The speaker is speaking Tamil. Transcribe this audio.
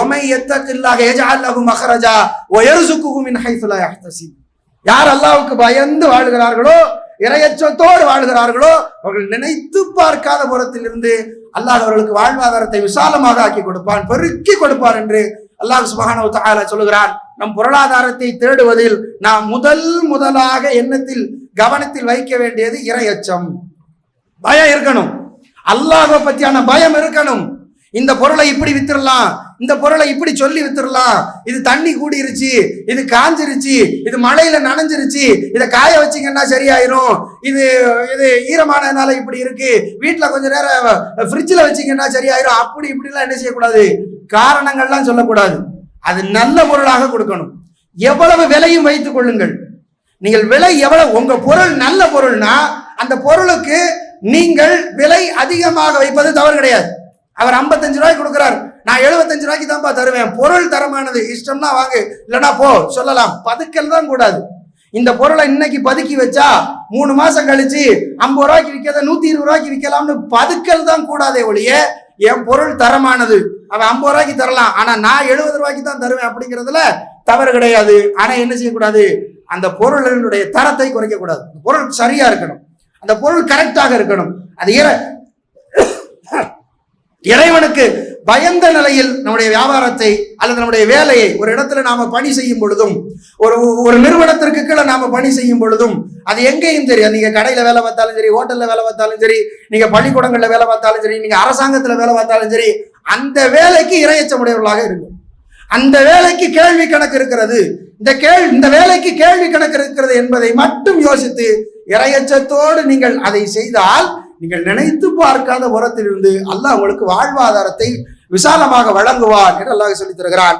ஒமை எத்தக்கில்லாக எஜஅல்லஹு மஹரஜா வயர்சுக்குஹு மின் ஹைத்து லா யஹ்தசிப் யார் அல்லாவுக்கு பயந்து வாழ்கிறார்களோ இரையச்சத்தோடு வாழ்கிறார்களோ அவர்கள் நினைத்து பார்க்காத புறத்திலிருந்து அல்லாஹ் அவர்களுக்கு வாழ்வாதாரத்தை விசாலமாக ஆக்கி கொடுப்பான் பெருக்கி கொடுப்பான் என்று அல்லாஹ் சுபஹானஹு வ தஆலா சொல்கிறான். நம் பொருளாதாரத்தை தேடுவதில் நாம் முதல் முதலாக எண்ணத்தில் கவனத்தில் வைக்க வேண்டியது இரையச்சம் பயம் இருக்கணும். அல்லாஹ்வை பத்தியான பயம் இருக்கணும். இந்த பொருளை இப்படி வித்துடலாம் இந்த பொருளை இப்படி சொல்லி வித்துடலாம். இது தண்ணி கூடிருச்சு இது காஞ்சிருச்சு இது மழையில நனைஞ்சிருச்சு இதை காய வச்சீங்கன்னா சரியாயிரும். இது இது ஈரமானதுனால இப்படி இருக்கு. வீட்டில் கொஞ்ச நேரம் ஃப்ரிட்ஜில் வச்சீங்கன்னா சரியாயிரும். அப்படி இப்படிலாம் என்ன செய்யக்கூடாது? காரணங்கள்லாம் சொல்லக்கூடாது. அது நல்ல பொருளாக கொடுக்கணும். எவ்வளவு விலையும் வைத்துக் கொள்ளுங்கள். நீங்கள் விலை எவ்வளவு உங்க பொருள் நல்ல பொருள்னா அந்த பொருளுக்கு நீங்கள் விலை அதிகமாக வைப்பது தவறு கிடையாது. அவர் 55 ரூபாய்க்கு கொடுக்குறாரு. நான் 75 ரூபாய்க்கு தான்ப்பா தருவேன். பொருள் தரமானது. இஷ்டம்னா வாங்கு. இல்லைனா போ. சொல்லலாம். பதுக்கல் தான் கூடாது. இந்த பொருளை இன்னைக்கு பதுக்கி வச்சா மூணு மாசம் கழிச்சு ஐம்பது ரூபாய்க்கு விற்கிறத நூத்தி இருபது ரூபாய்க்கு விற்கலாம்னு பதுக்கல் தான் கூடாதே ஒழிய என் பொருள் தரமானது. அவன் ஐம்பது ரூபாய்க்கு தரலாம். ஆனா நான் எழுபது ரூபாய்க்கு தான் தருவேன் அப்படிங்கிறதுல தவறு கிடையாது. ஆனா என்ன செய்யக்கூடாது? அந்த பொருளினுடைய தரத்தை குறைக்க கூடாது. பொருள் சரியா இருக்கணும். அந்த பொருள் கரெக்டாக இருக்கணும். அது ஏற இறைவனுக்கு பயந்த நிலையில் நம்முடைய வியாபாரத்தை அல்லது நம்முடைய வேலையை ஒரு இடத்துல நாம பணி செய்யும் பொழுதும் ஒரு ஒரு நிறுவனத்திற்கு கீழே நாம பணி செய்யும் பொழுதும் அது எங்கேயும் சரி. அது நீங்க கடையில வேலை பார்த்தாலும் சரி ஹோட்டல்ல வேலை பார்த்தாலும் சரி நீங்க பள்ளிக்கூடங்கள்ல வேலை பார்த்தாலும் சரி நீங்க அரசாங்கத்துல வேலை பார்த்தாலும் சரி அந்த வேலைக்கு இரையச்சமுடையவர்களாக இருக்கும் அந்த வேலைக்கு கேள்வி கணக்கு இருக்கிறது. இந்த கேள் இந்த வேலைக்கு கேள்வி கணக்கு இருக்கிறது என்பதை மட்டும் யோசித்து இரையச்சத்தோடு நீங்கள் அதை செய்தால் நீங்கள் நினைத்து பார்க்காத உரத்திலிருந்து அல்லாஹ் உங்களுக்கு வாழ்வாதாரத்தை விசாலமாக வழங்குவார் என்று அல்லாஹ் சொல்லித் தருகிறான்.